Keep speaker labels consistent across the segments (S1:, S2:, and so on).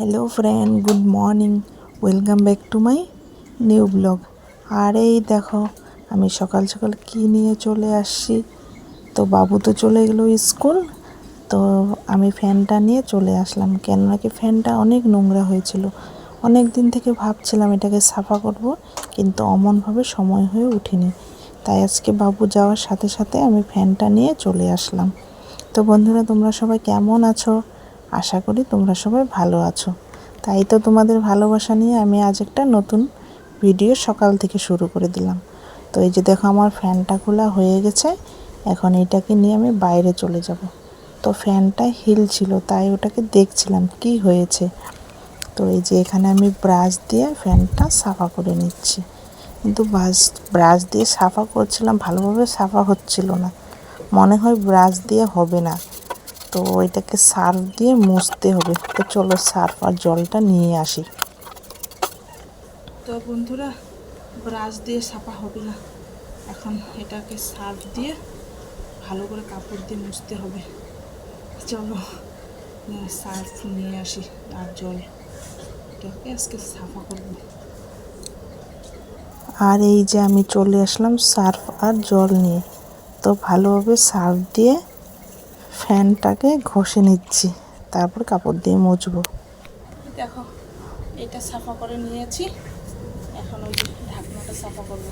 S1: Hello friend good morning welcome back to my new blog আর এই দেখো, আমি সকাল সকাল কি নিয়ে চলে আসছি? তো বাবু তো চলে গেলো স্কুল, তো আমি ফ্যানটা নিয়ে চলে আসলাম। কেননা কি ফ্যানটা অনেক নোংরা হয়েছিল। অনেক দিন থেকে ভাবছিলাম এটাকে সাফা করব, কিন্তু অমনভাবে সময় হয়ে উঠিনি। তাই আজকে বাবু যাওয়ার সাথে সাথে আমি ফ্যানটা নিয়ে চলে আসলাম। তো বন্ধুরা, তোমরা সবাই কেমন আছো? আশা করি তোমরা সবাই ভালো আছো। তাই তো তোমাদের ভালোবাসা নিয়ে আমি আজ একটা নতুন ভিডিও সকাল থেকে শুরু করে দিলাম। তো এই যে দেখো আমার ফ্যানটা খোলা হয়ে গেছে, এখন এটাকে নিয়ে আমি বাইরে চলে যাব। তো ফ্যানটা হিল ছিল, তাই ওটাকে দেখছিলাম কি হয়েছে। তো এই যে এখানে আমি ব্রাশ দিয়ে ফ্যানটা সাফা করে নিচ্ছি। কিন্তু ব্রাশ ব্রাশ দিয়ে সাফা করছিলাম, ভালোভাবে সাফা হচ্ছিল না। মনে হয় ব্রাশ দিয়ে হবে না। তো এটাকে সার্ফ দিয়ে মুছতে হবে। তো চলো সার্ফ আর জলটা নিয়ে আসি। তো বন্ধুরা ব্রাশ দিয়ে সাফা হবে না। এখন এটাকে সার্ফ দিয়ে ভালো করে কাপড় দিয়ে মুছতে হবে। চলো সার্ফ নিয়ে আসি আর জল। এটাকে আজকে সাফা করব। আর এই যে আমি চলে আসলাম সার্ফ আর জল নিয়ে। তো ভালোভাবে সার্ফ দিয়ে ফ্যানটাকে ঘষে নিচ্ছি। তারপর কাপড় দিয়ে মুছবো। দেখো এটা সাফা করে নিয়েছি। এখন ওই ঢাকনাটা সাফা করব।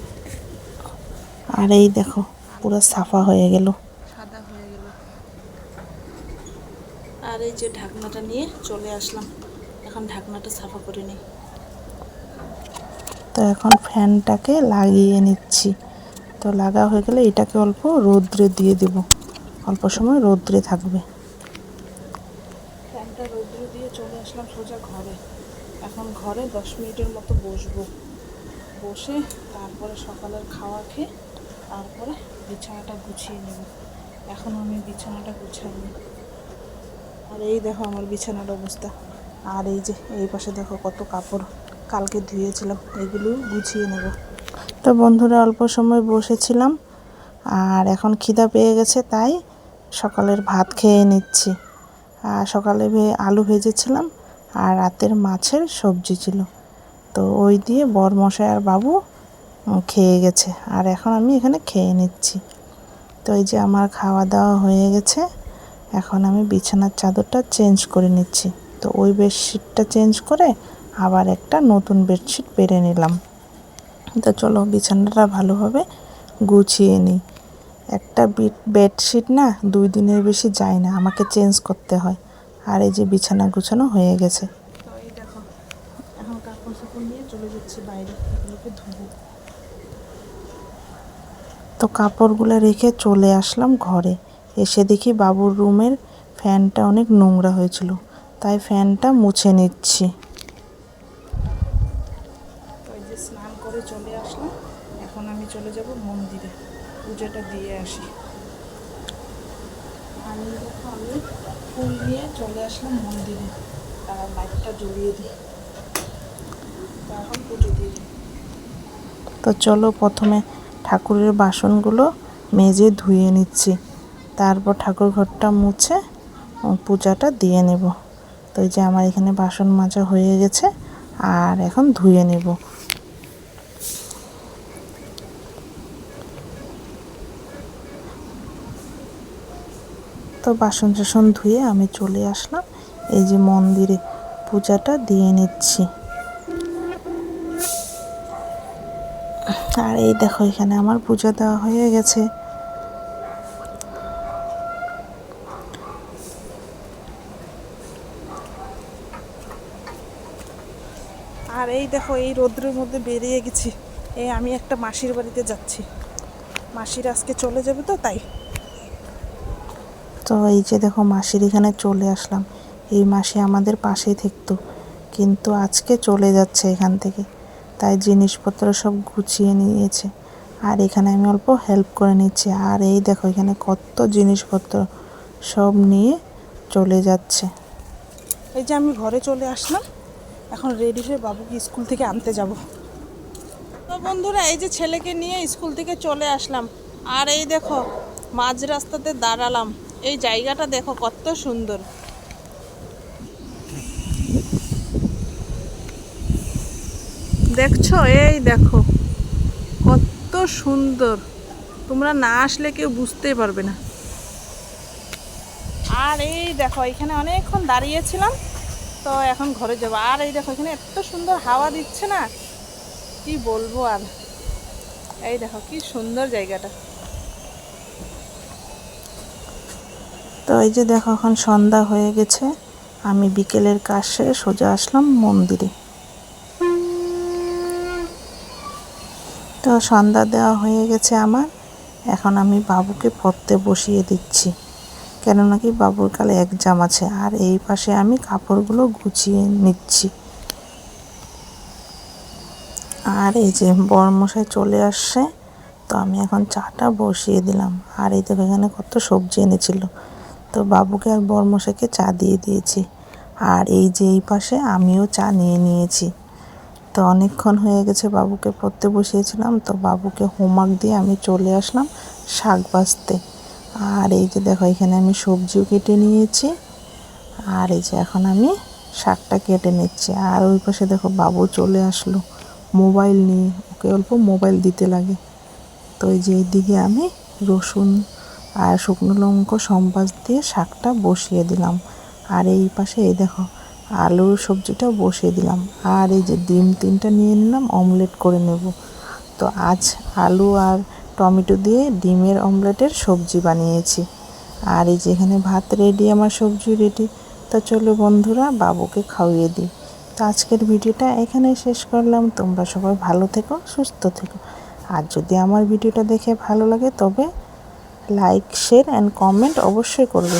S1: আর এই দেখো পুরো সাফা হয়ে গেল। সাদা হয়ে গেল। আর এই যে ঢাকনাটা নিয়ে চলে আসলাম। এখন ঢাকনাটা সাফা করে নিই। তো এখন ফ্যানটাকে লাগিয়ে নিচ্ছি। তো লাগা হয়ে গেলে এটাকে অল্প রৌদ্রে দিয়ে দেব। অল্প সময় রৌদ্রে থাকবে। ফ্যানটা রৌদ্রে দিয়ে চলে আসলাম সোজা ঘরে। এখন ঘরে দশ মিনিটের মতো বসবো। বসে তারপরে সকালের খাওয়া খেয়ে তারপরে বিছানাটা গুছিয়ে নেব। এখন আমি বিছানাটা গুছাইনি আর এই দেখো আমার বিছানার অবস্থা। আর এই যে, এই পাশে দেখো কত কাপড়। কালকে ধুয়েছিলাম, এগুলো গুছিয়ে নেব। তো বন্ধুরা, অল্প সময় বসেছিলাম। আর এখন খিদা পেয়ে গেছে, তাই সকালের ভাত খেয়ে নিচ্ছি। আর সকালে ভে- আলু ভেজেছিলাম আর রাতের মাছের সবজি ছিল। তো ওই দিয়ে বরমশাই আর বাবু খেয়ে গেছে। আর এখন আমি এখানে খেয়ে নিচ্ছি। তো এই যে আমার খাওয়া দাওয়া হয়ে গেছে, এখন আমি বিছানার চাদরটা চেঞ্জ করে নিচ্ছি। তো ওই বেডশিটটা চেঞ্জ করে আবার একটা নতুন বেডশিট পেরে নিলাম। তো চলো বিছানাটা ভালোভাবে গুছিয়ে নিই। একটা বেডশিট না দুই দিনের বেশি যায় না, আমাকে চেঞ্জ করতে হয়। আর এই যে বিছানা গুছানো হয়ে গেছে। তো কাপড়গুলো রেখে চলে আসলাম ঘরে। এসে দেখি বাবুর রুমের ফ্যানটা অনেক নোংরা হয়েছিল, তাই ফ্যানটা মুছে নিচ্ছি। স্নান করে চলে আসলাম, এখন আমি চলে যাব মন্দিরে। পুজোটা দিয়ে আসি। আমি দেখো আমি ফুল নিয়ে চলে আসলাম মন্দিরে। আর লাইটটা জ্বলিয়ে দিই এখন পুজো দিয়ে দিই। তো চলো প্রথমে ঠাকুরের বাসনগুলো মেজে ধুয়ে নিচ্ছি। তারপর ঠাকুর ঘরটা মুছে পূজাটা দিয়ে নেব। তো এই যে আমার এখানে বাসন মাজা হয়ে গেছে আর এখন ধুয়ে নেব। তো বাসন টাসন ধুয়ে আমি চলে আসলাম। এই যে মন্দিরে পূজাটা দিয়ে নিচ্ছি। আর এই দেখো, এখানে আমার পূজা দেওয়া হয়ে গেছে। আর এই দেখো, এই রোদ্রের মধ্যে বেরিয়ে গেছি। এই আমি একটা মাসির বাড়িতে যাচ্ছি। মাসির আজকে চলে যাবে তো, তাই। তো এই যে দেখো মাসির এখানে চলে আসলাম। এই মাসে আমাদের পাশেই থাকতো, কিন্তু আজকে চলে যাচ্ছে এখান থেকে। তাই জিনিসপত্র সব গুছিয়ে নিয়েছে। আর এখানে আমি অল্প হেল্প করে নিচ্ছি। আর এই দেখো এখানে কত জিনিসপত্র সব নিয়ে চলে যাচ্ছে। এই যে আমি ঘরে চলে আসলাম। এখন রেডি হয়ে বাবুকে স্কুল থেকে আনতে যাব। তো বন্ধুরা, এই যে ছেলেকে নিয়ে স্কুল থেকে চলে আসলাম। আর এই দেখো, মাঝ রাস্তাতে দাঁড়ালাম। এই জায়গাটা দেখো কত সুন্দর। দেখছ? এই দেখো। কত সুন্দর। তোমরা না আসলে কেউ বুঝতেই পারবে না। আর এই দেখো, এখানে অনেকক্ষণ দাঁড়িয়েছিলাম, তো এখন ঘরে যাব। আর এই দেখো, এখানে এত সুন্দর হাওয়া দিচ্ছে না। কি বলব আর? এই দেখো, কি সুন্দর জায়গাটা। তো এই যে দেখো, এখন সন্ধ্যা হয়ে গেছে। আমি বিকেলের সেরে সোজা আসলাম মন্দিরে। তো সন্ধ্যা দেওয়া হয়ে গেছে আমার। এখন আমি বাবুকে পড়তে বসিয়ে দিচ্ছি। কেননা কি, বাবুর কালে এক্সাম আছে, আর এই পাশে আমি কাপড়গুলো গুছিয়ে নিচ্ছি। আর এই যে বরমশাই চলে আসছে, তো আমি এখন চাটা বসিয়ে দিলাম। আর এই দেখো, এখানে কত সবজি এনেছিল। তো বাবুকে আর বরমশাইকে চা দিয়ে দিয়েছি। আর এই যে এই পাশে আমিও চা নিয়ে নিয়েছি। তো অনেকক্ষণ হয়ে গেছে বাবুকে পড়তে বসিয়েছিলাম, তো বাবুকে হোমওয়ার্ক দিয়ে আমি চলে আসলাম শাক বাছতে আর এই যে দেখো, এখানে আমি সবজিও কেটে নিয়েছি। আর এই যে এখন আমি শাকটা কেটে নিচ্ছি। আর ওই পাশে দেখো, বাবু চলে আসলো মোবাইল নিয়ে। ওকে অল্প মোবাইল দিতে লাগে। তো এই যে এইদিকে আমি রসুন আর শুকনো লঙ্কা সম্বাস দিয়ে শাকটা বসিয়ে দিলাম। আর এই পাশে এই দেখো, আলুর সবজিটাও বসিয়ে দিলাম। আর এই যে ডিম তিনটা নিয়ে নিলাম, অমলেট করে নেব। তো আজ আলু আর টমেটো দিয়ে ডিমের অমলেটের সবজি বানিয়েছি। আর এই যে এখানে ভাত রেডি আমার সবজি রেডি তো চলো বন্ধুরা, বাবুকে খাইয়ে দিই। তো আজকের ভিডিওটা এখানে শেষ করলাম। তোমরা সবাই ভালো থেকো, সুস্থ থেকো। আর যদি আমার ভিডিওটা দেখে ভালো লাগে, তবে লাইক শেয়ার অ্যান্ড কমেন্ট অবশ্যই করবে